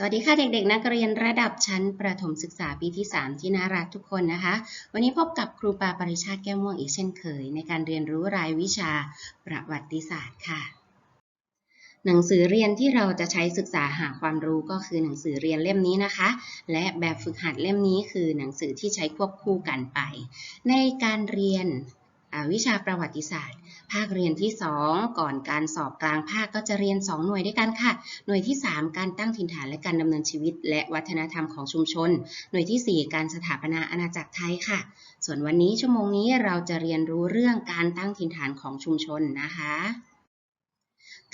สวัสดีค่ะเด็กๆ นักเรียนระดับชั้นประถมศึกษาปีที่ 3 ที่น่ารักทุกคนนะคะ วันนี้พบกับครูปาปริชาติแก้วม่วงอีกเช่นเคย ในการเรียนรู้รายวิชาประวัติศาสตร์ค่ะ หนังสือเรียนที่เราจะใช้ศึกษาหาความรู้ก็คือหนังสือเรียนเล่มนี้นะคะ และแบบฝึกหัดเล่มนี้คือหนังสือที่ใช้ควบคู่กันไป ในการเรียน วิชาประวัติศาสตร์ ภาคเรียนที่ 2 ก่อนการสอบกลางภาคก็จะเรียน 2 หน่วยด้วยกันค่ะ หน่วยที่ 3 การตั้งถิ่นฐานและการดำเนินชีวิต และวัฒนธรรมของชุมชน หน่วยทีสี่ 4 การสถาปนาอาณาจักรไทยค่ะ ส่วนวันนี้ชั่วโมงนี้เราจะเรียนรู้เรื่องการตั้งถิ่นฐานของชุมชนนะคะ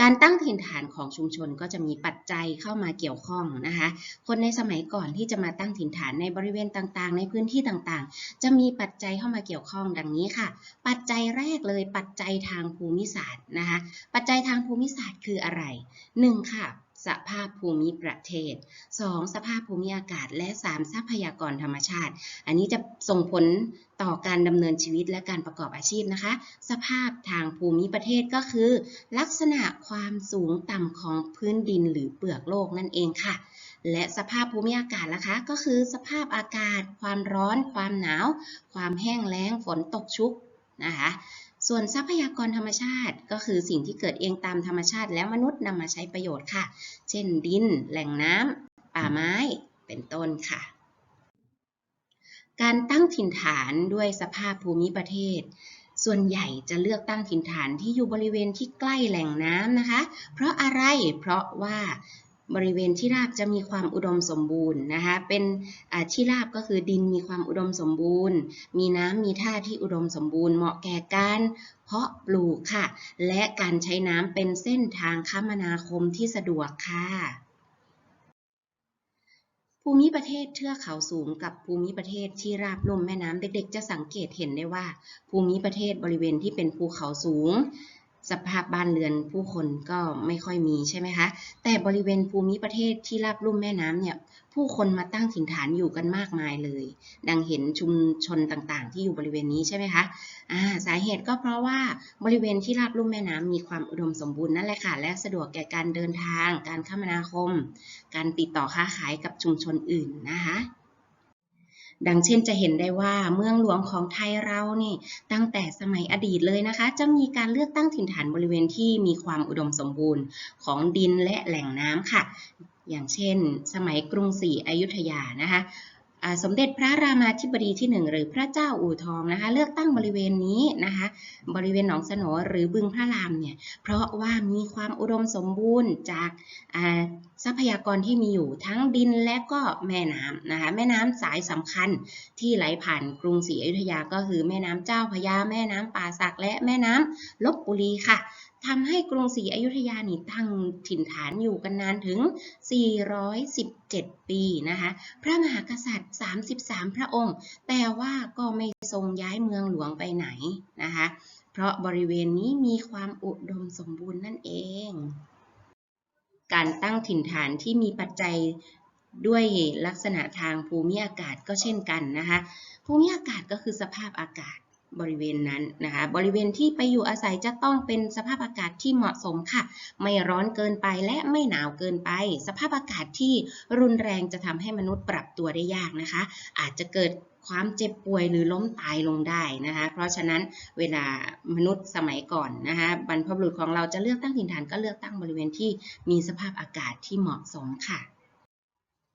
การตั้งถิ่นฐานของชุมชนก็จะมีปัจจัยเข้ามาเกี่ยวข้องนะคะ คนในสมัยก่อนที่จะมาตั้งถิ่นฐานในบริเวณต่างๆ ในพื้นที่ต่างๆ จะมีปัจจัยเข้ามาเกี่ยวข้องดังนี้ค่ะ ปัจจัยแรกเลยปัจจัยทางภูมิศาสตร์นะคะ ปัจจัยทางภูมิศาสตร์คืออะไร 1. ค่ะ สภาพภูมิประเทศ 2. สภาพภูมิอากาศ และ 3. ทรัพยากรธรรมชาติ อันนี้จะส่งผลต่อการดำเนินชีวิตและการประกอบอาชีพนะคะ สภาพทางภูมิประเทศก็คือ ลักษณะความสูงต่ำของพื้นดินหรือเปลือกโลกนั่นเองค่ะ และสภาพภูมิอากาศล่ะคะ ก็คือสภาพอากาศ ความร้อน ความหนาว ความแห้งแล้งฝนตกชุกนะคะ ส่วนทรัพยากรธรรมชาติก็คือสิ่งที่เกิดเองตามธรรมชาติ แล้วมนุษย์นำมาใช้ประโยชน์ค่ะ เช่นดิน แหล่งน้ำป่าไม้ เป็นต้นค่ะ การตั้งถิ่นฐานด้วยสภาพภูมิประเทศ ส่วนใหญ่จะเลือกตั้งถิ่นฐานที่อยู่บริเวณที่ใกล้แหล่งน้ำนะคะ เพราะอะไร เพราะว่า บริเวณที่ราบจะมีความอุดมสมบูรณ์นะคะเป็นที่ราบก็คือดินมีความอุดมสมบูรณ์ มีน้ำมีท่าที่อุดมสมบูรณ์ เหมาะแก่การเพาะปลูกค่ะ และการใช้น้ำเป็นเส้นทางคมนาคมที่สะดวกค่ะภูมิประเทศเทือกเขาสูงกับภูมิประเทศที่ราบลุ่มแม่น้ำเด็กๆ จะสังเกตเห็นได้ว่า ภูมิประเทศบริเวณที่เป็นภูเขาสูง สภาพบ้านเรือนผู้คนก็ไม่ค่อยมีใช่ไหมคะ แต่บริเวณภูมิประเทศที่ราบลุ่มแม่น้ำเนี่ยผู้คนมาตั้งถิ่นฐานอยู่กันมากมายเลย ดังเห็นชุมชนต่างๆ ที่อยู่บริเวณนี้ใช่ไหมคะาสาเหตุก็เพราะว่าบริเวณที่ราบลุ่มแม่น้ำมีความอุดมสมบูรณ์นั่นแหละค่ะ และสะดวกแก่การเดินทาง การคมนาคม การติดต่อค้าขายกับชุมชนอื่นนะคะ ดังเช่นจะเห็นได้ว่าเมืองหลวงของไทยเรานี่ตั้งแต่สมัยอดีตเลยนะคะ จะมีการเลือกตั้งถิ่นฐานบริเวณที่มีความอุดมสมบูรณ์ของดินและแหล่งน้ำค่ะ อย่างเช่น สมัยกรุงศรีอยุธยานะคะสมเด็จพระรามาธิบดีที่หนึ่งหรือพระเจ้าอู่ทองนะคะ เลือกตั้งบริเวณนี้นะคะ บริเวณหนองสนหรือบึงพระรามเนี่ย เพราะว่ามีความอุดมสมบูรณ์จากา ทรัพยากรที่มีอยู่ทั้งดินและก็แม่น้ำนะคะแม่น้ำสายสำคัญที่ไหลผ่านกรุงศรีอยุธยาก็คือแม่น้ำเจ้าพระยาแม่น้ำป่าสักและแม่น้ำลบบุรีค่ะทำให้กรุงศรีอยุธยานี่ตั้งถิ่นฐานอยู่กันนานถึง 417 ปีนะคะ พระมหากษัตริย์ 33 พระองค์ แต่ว่าก็ไม่ทรงย้ายเมืองหลวงไปไหนนะคะ เพราะบริเวณนี้มีความอุดมสมบูรณ์นั่นเอง การตั้งถิ่นฐานที่มีปัจจัยด้วยลักษณะทางภูมิอากาศก็เช่นกันนะคะ ภูมิอากาศก็คือสภาพอากาศ บริเวณนั้นนะคะ บริเวณที่ไปอยู่อาศัยจะต้องเป็นสภาพอากาศที่เหมาะสมค่ะ ไม่ร้อนเกินไปและไม่หนาวเกินไป สภาพอากาศที่รุนแรงจะทำให้มนุษย์ปรับตัวได้ยากนะคะ อาจจะเกิดความเจ็บป่วยหรือล้มตายลงได้นะคะ เพราะฉะนั้นเวลามนุษย์สมัยก่อนนะคะบรรพบุรุษของเราจะเลือกตั้งถิ่นฐานก็เลือกตั้งบริเวณที่มีสภาพอากาศที่เหมาะสมค่ะ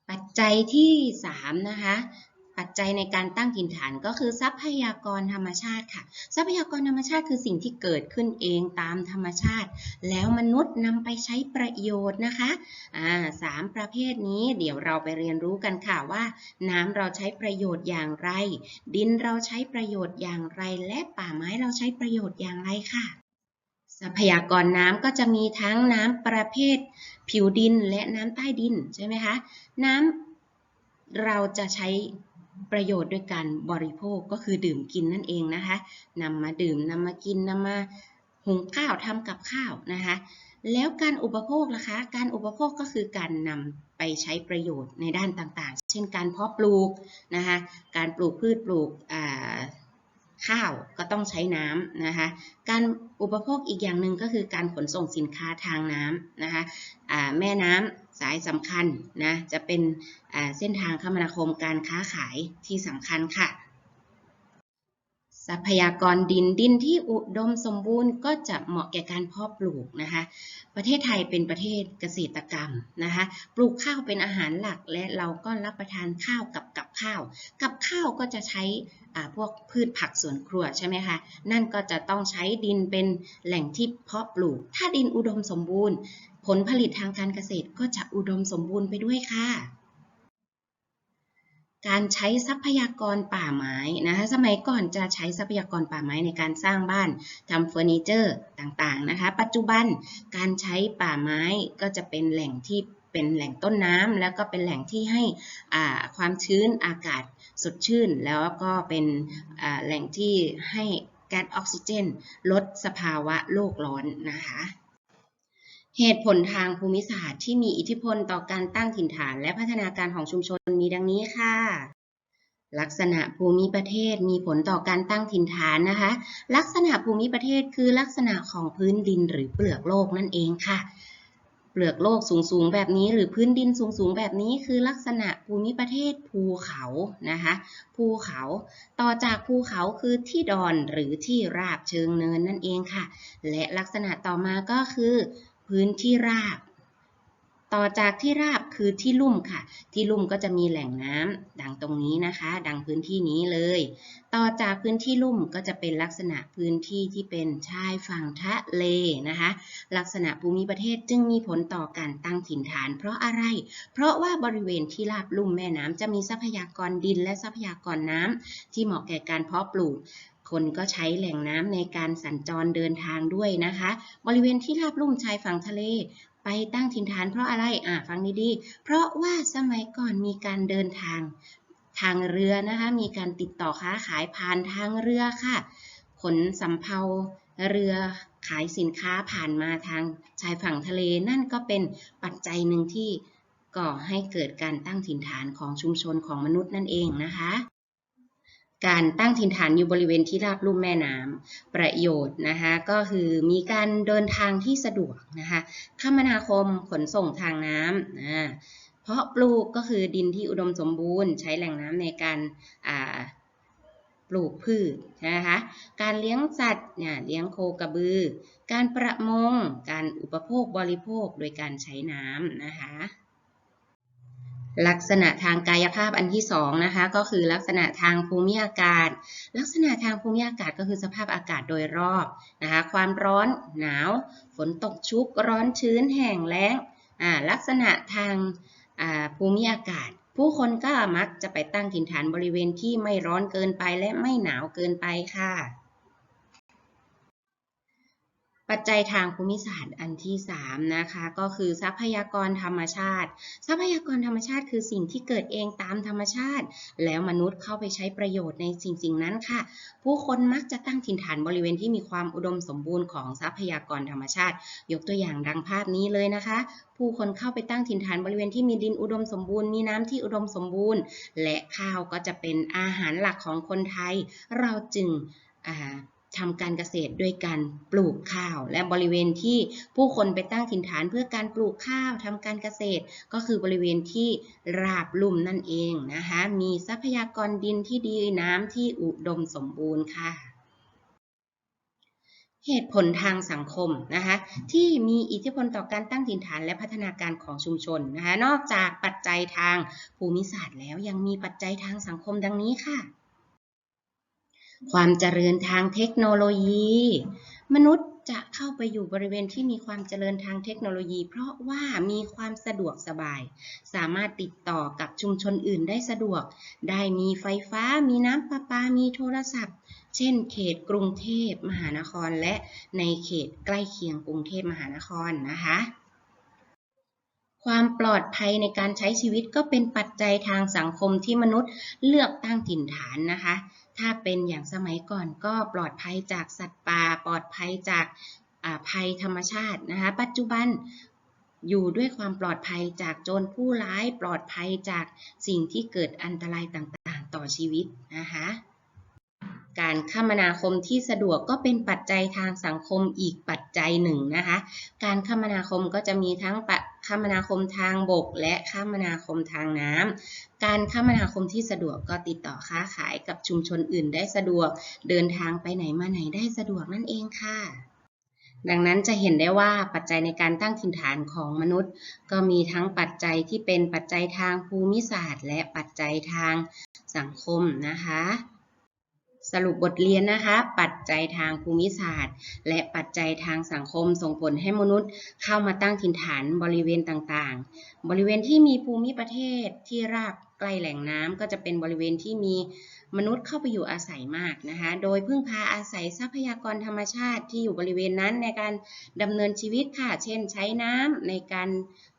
ปัจจัยที่3นะคะ ปัจจัยในการตั้งถิ่นฐานก็คือทรัพยากรธรรมชาติค่ะ ทรัพยากรธรรมชาติคือสิ่งที่เกิดขึ้นเองตามธรรมชาติ แล้วมนุษย์นำไปใช้ประโยชน์นะคะอ่าสามประเภทนี้เดี๋ยวเราไปเรียนรู้กันค่ะว่า น้ำเราใช้ประโยชน์อย่างไร ดินเราใช้ประโยชน์อย่างไร และป่าไม้เราใช้ประโยชน์อย่างไรค่ะทรัพยากรน้ำก็จะมีทั้งน้ำประเภท ผิวดินและน้ำใต้ดินใช่ไหมคะ น้ำเราจะใช้ ประโยชน์ด้วยการบริโภคก็คือดื่มกินนั่นเองนะคะนำมาดื่มนำมากินนำมาหุงข้าวทำกับข้าวนะคะ แล้วการอุปโภคล่ะคะ การอุปโภคก็คือการนำไปใช้ประโยชน์ในด้านต่างๆ เช่นการเพาะปลูกนะคะ การปลูกพืชปลูกข้าวก็ต้องใช้น้ำนะคะ การอุปโภคอีกอย่างหนึ่งก็คือการขนส่งสินค้าทางน้ำนะคะแม่น้ำ สายสำคัญนะจะเป็นเส้นทางคมนาคมการค้าขายที่สำคัญค่ะ ทรัพยากรดินดินที่อุดมสมบูรณ์ก็จะเหมาะแก่การเพาะปลูกนะคะ ประเทศไทยเป็นประเทศเกษตรกรรมนะคะ ปลูกข้าวเป็นอาหารหลักและเราก็รับประทานข้าวกับกับข้าว กับข้าวก็จะใช้พวกพืชผักสวนครัวใช่ไหมคะ นั่นก็จะต้องใช้ดินเป็นแหล่งที่เพาะปลูก ถ้าดินอุดมสมบูรณ์ ผลผลิตทางการเกษตรก็จะอุดมสมบูรณ์ไปด้วยค่ะ การใช้ทรัพยากรป่าไม้นะคะสมัยก่อนจะใช้ทรัพยากรป่าไม้ในการสร้างบ้านทำเฟอร์นิเจอร์ต่างๆนะคะ ปัจจุบันการใช้ป่าไม้ก็จะเป็นแหล่งที่เป็นแหล่งต้นน้ำแล้วก็เป็นแหล่งที่ให้ความชื้นอากาศสดชื่น แล้วก็เป็นแหล่งที่ให้แก๊สออกซิเจน ลดสภาวะโลกร้อนนะคะ เหตุผลทางภูมิศาสตร์ที่มีอิทธิพลต่อการตั้งถิ่นฐาน และพัฒนาการของชุมชนมีดังนี้ค่ะ ลักษณะภูมิประเทศมีผลต่อการตั้งถิ่นฐานนะคะ ลักษณะภูมิประเทศคือลักษณะของพื้นดินหรือเปลือกโลกนั่นเองค่ะ เปลือกโลกสูงๆแบบนี้ หรือพื้นดินสูงๆแบบนี้คือลักษณะภูมิประเทศภูเขานะคะ ภูเขาต่อจากภูเขาคือที่ดอนหรือที่ราบเชิงเนินนั่นเองค่ะ และลักษณะต่อมาก็คือ พื้นที่ราบ ต่อจากที่ราบคือที่ลุ่มค่ะ ที่ลุ่มก็จะมีแหล่งน้ำดังตรงนี้นะคะ ดังพื้นที่นี้เลย ต่อจากพื้นที่ลุ่มก็จะเป็นลักษณะพื้นที่ที่เป็นชายฝั่งทะเลนะคะ ลักษณะภูมิประเทศจึงมีผลต่อการตั้งถิ่นฐาน เพราะอะไร เพราะว่าบริเวณที่ราบลุ่มแม่น้ำจะมีทรัพยากรดินและทรัพยากรน้ำที่เหมาะแก่การเพาะปลูก คนก็ใช้แหล่งน้ำในการสัญจรเดินทางด้วยนะคะ บริเวณที่ราบลุ่มชายฝั่งทะเล ไปตั้งถิ่นฐานเพราะอะไร อะฟังดีๆ เพราะว่าสมัยก่อนมีการเดินทางทางเรือนะคะ มีการติดต่อค้าขายผ่านทางเรือค่ะ ขนสำเภาเรือขายสินค้าผ่านมาทางชายฝั่งทะเลนั่นก็เป็นปัจจัยหนึ่งที่ก่อให้เกิดการตั้งถิ่นฐานของชุมชนของมนุษย์นั่นเองนะคะ การตั้งถิ่นฐานอยู่บริเวณที่ราบลุ่มแม่น้ำประโยชน์นะคะก็คือมีการเดินทางที่สะดวกนะคะคมนาคมขนส่งทางน้ำอ่าเพราะปลูกก็คือดินที่อุดมสมบูรณ์ ใช้แหล่งน้ำในการอ่าปลูกพืชนะคะการเลี้ยงสัตว์เนี่ยเลี้ยงโคกระบือ การประมง การอุปโภคบริโภคโดยการใช้น้ำนะคะ ลักษณะทางกายภาพอันที่สองนะคะก็คือลักษณะทางภูมิอากาศ ลักษณะทางภูมิอากาศก็คือสภาพอากาศโดยรอบนะคะความร้อนหนาว ฝนตกชุกร้อนชื้นแห้งแล้งอ่าลักษณะทางอ่าภูมิอากาศ ผู้คนก็มักจะไปตั้งถิ่นฐานบริเวณที่ไม่ร้อนเกินไปและไม่หนาวเกินไปค่ะ ปัจจัยทางภูมิศาสตร์อันที่3นะคะก็คือทรัพยากรธรรมชาติ ทรัพยากรธรรมชาติคือสิ่งที่เกิดเองตามธรรมชาติ แล้วมนุษย์เข้าไปใช้ประโยชน์ในสิ่งสิ่งนั้นค่ะ ผู้คนมักจะตั้งถิ่นฐานบริเวณที่มีความอุดมสมบูรณ์ของทรัพยากรธรรมชาติ ยกตัวอย่างดังภาพนี้เลยนะคะ ผู้คนเข้าไปตั้งถิ่นฐานบริเวณที่มีดินอุดมสมบูรณ์มีน้ำที่อุดมสมบูรณ์ และข้าวก็จะเป็นอาหารหลักของคนไทย เราจึง ทำการเกษตรด้วยการปลูกข้าว และบริเวณที่ผู้คนไปตั้งถิ่นฐานเพื่อการปลูกข้าวทำการเกษตร ก็คือบริเวณที่ราบลุ่มนั่นเองนะคะมีทรัพยากรดินที่ดีน้ำที่อุดมสมบูรณ์ค่ะเหตุผลทางสังคมนะคะที่มีอิทธิพลต่อการตั้งถิ่นฐานและพัฒนาการของชุมชนนะคะนอกจากปัจจัยทางภูมิศาสตร์แล้วยังมีปัจจัยทางสังคมดังนี้ค่ะ ความเจริญทางเทคโนโลยี มนุษย์จะเข้าไปอยู่บริเวณที่มีความเจริญทางเทคโนโลยี เพราะว่ามีความสะดวกสบาย สามารถติดต่อกับชุมชนอื่นได้สะดวก ได้มีไฟฟ้า มีน้ำประปา มีโทรศัพท์ เช่น เขตกรุงเทพมหานครและในเขตใกล้เคียงกรุงเทพมหานครนะคะ ความปลอดภัยในการใช้ชีวิตก็เป็นปัจจัยทางสังคมที่มนุษย์เลือกตั้งถิ่นฐานนะคะ ถ้าเป็นอย่างสมัยก่อนก็ปลอดภัยจากสัตว์ป่า ปลอดภัยจากาภัยธรรมชาตินะคะ ปัจจุบันอยู่ด้วยความปลอดภัยจากโจรผู้ร้าย ปลอดภัยจากสิ่งที่เกิดอันตรายต่างๆ ต่อชีวิตนะคะ การคมนาคมที่สะดวกก็เป็นปัจจัยทางสังคมอีกปัจจัยหนึ่งนะคะ การคมนาคมก็จะมีทั้งป คมนาคมทางบก และคมนาคมทางน้ำการคมนาคมที่สะดวกก็ติดต่อค้าขายกับชุมชนอื่นได้สะดวก เดินทางไปไหนมาไหนได้สะดวกนั่นเองค่ะดังนั้นจะเห็นได้ว่าปัจจัยในการตั้งถิ่นฐานของมนุษย์ ก็มีทั้งปัจจัยที่เป็นปัจจัยทางภูมิศาสตร์ และปัจจัยทางสังคมนะคะ สรุปบทเรียนนะคะ ปัจจัยทางภูมิศาสตร์ และปัจจัยทางสังคมส่งผลให้มนุษย์เข้ามาตั้งถิ่นฐานบริเวณต่างๆ บริเวณที่มีภูมิประเทศที่ราบใกล้แหล่งน้ำก็จะเป็นบริเวณที่มี มนุษย์เข้าไปอยู่อาศัยมากนะคะ โดยพึ่งพาอาศัยทรัพยากรธรรมชาติที่อยู่บริเวณนั้นในการดำเนินชีวิตค่ะ เช่น ใช้น้ำในการ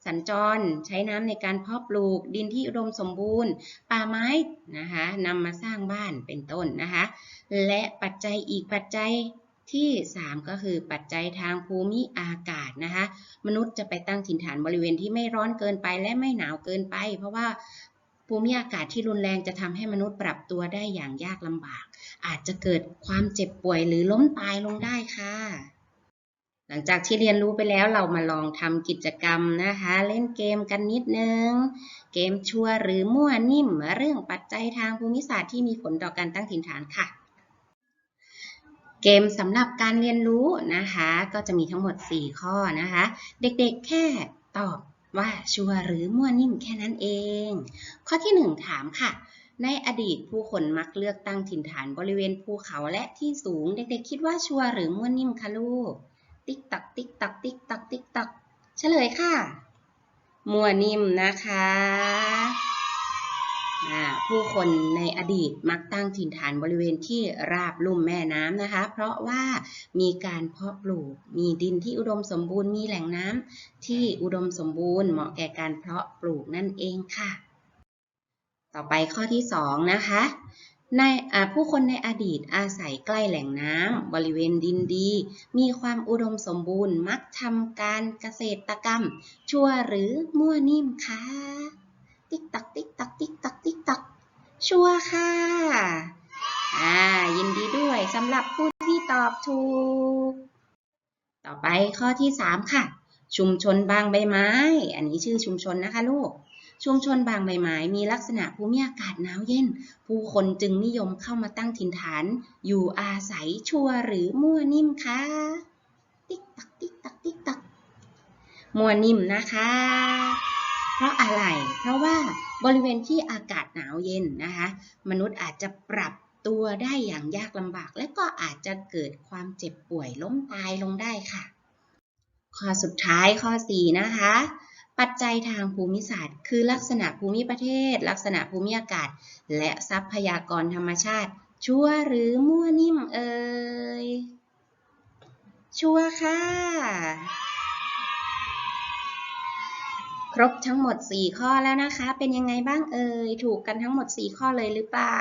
สัญจร ใช้น้ำในการเพาะปลูก ดินที่อุดมสมบูรณ์ ป่าไม้นะคะนำมาสร้างบ้านเป็นต้นนะคะ และปัจจัยอีกปัจจัยที่ 3 ก็คือปัจจัยทางภูมิอากาศนะคะ มนุษย์จะไปตั้งถิ่นฐานบริเวณที่ไม่ร้อนเกินไปและไม่หนาวเกินไป เพราะว่า ภูมิอากาศที่รุนแรงจะทำให้มนุษย์ปรับตัวได้อย่างยากลำบาก อาจจะเกิดความเจ็บป่วยหรือล้มตายลงได้ค่ะ หลังจากที่เรียนรู้ไปแล้วเรามาลองทำกิจกรรมนะคะ เล่นเกมกันนิดนึง เกมชัวหรือมั่วนิ่ม เรื่องปัจจัยทางภูมิศาสตร์ที่มีผลต่อการตั้งถิ่นฐานค่ะเกมสำหรับการเรียนรู้นะคะ ก็จะมีทั้งหมด 4 ข้อนะคะ เด็กๆแค่ตอบ ว่าชัวหรือมั่วนิ่มแค่นั้นเอง ข้อที่ 1 ถามค่ะ ในอดีตผู้คนมักเลือกตั้งถิ่นฐานบริเวณภูเขาและที่สูง เด็กๆคิดว่าชัวหรือมั่วนิ่มคะลูก ติ๊กตักติ๊กตักติ๊กตักติ๊กตักเฉลยค่ะ มั่วนิ่มนะคะ ผู้คนในอดีตมักตั้งถิ่นฐานบริเวณที่ราบลุ่มแม่น้ำนะคะ เพราะว่ามีการเพาะปลูก มีดินที่อุดมสมบูรณ์ มีแหล่งน้ำที่อุดมสมบูรณ์ เหมาะแก่การเพาะปลูกนั่นเองค่ะ ต่อไปข้อที่ 2 นะคะในผู้คนในอดีตอาศัยใกล้แหล่งน้ำบริเวณดินดี มีความอุดมสมบูรณ์ มักทำการเกษตรกรรม ชั่วหรือมั่วนิ่มคะ ติ๊กตักติ๊กตักติ๊กตักติ๊กตักชัวร์ค่ะ อ่า ยินดีด้วยสำหรับผู้ที่ตอบถูก ต่อไปข้อที่3ค่ะ ชุมชนบางใบไม้ อันนี้ชื่อชุมชนนะคะลูก ชุมชนบางใบไม้มีลักษณะภูมิอากาศหนาวเย็น ผู้คนจึงนิยมเข้ามาตั้งถิ่นฐาน อยู่อาศัยชัวร์หรือมั่วนิ่มคะ ติ๊กตักติ๊กตักติ๊กตักมั่วนิ่มนะคะ เพราะอะไร เพราะว่าบริเวณที่อากาศหนาวเย็นนะคะ มนุษย์อาจจะปรับตัวได้อย่างยากลำบาก และก็อาจจะเกิดความเจ็บป่วยล้มตายลงได้ค่ะ ข้อสุดท้ายข้อ 4 นะคะ ปัจจัยทางภูมิศาสตร์ คือลักษณะภูมิประเทศ ลักษณะภูมิอากาศ และทรัพยากรธรรมชาติ ชั่วหรือมั่วนิ่มเอ่ยชั่วค่ะ ครบทั้งหมด 4 ข้อแล้วนะคะ เป็นยังไงบ้างเอ่ย ถูกกันทั้งหมด 4 ข้อเลยหรือเปล่า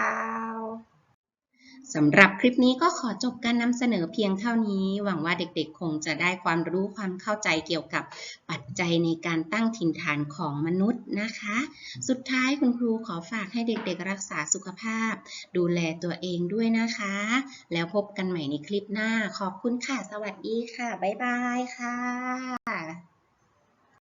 สำหรับคลิปนี้ก็ขอจบการนำเสนอเพียงเท่านี้ หวังว่าเด็กๆ คงจะได้ความรู้ความเข้าใจเกี่ยวกับปัจจัยในการตั้งถิ่นฐานของมนุษย์นะคะ สุดท้ายคุณครูขอฝากให้เด็กๆ รักษาสุขภาพ ดูแลตัวเองด้วยนะคะ แล้วพบกันใหม่ในคลิปหน้า ขอบคุณค่ะ สวัสดีค่ะ บ๊ายบายค่ะ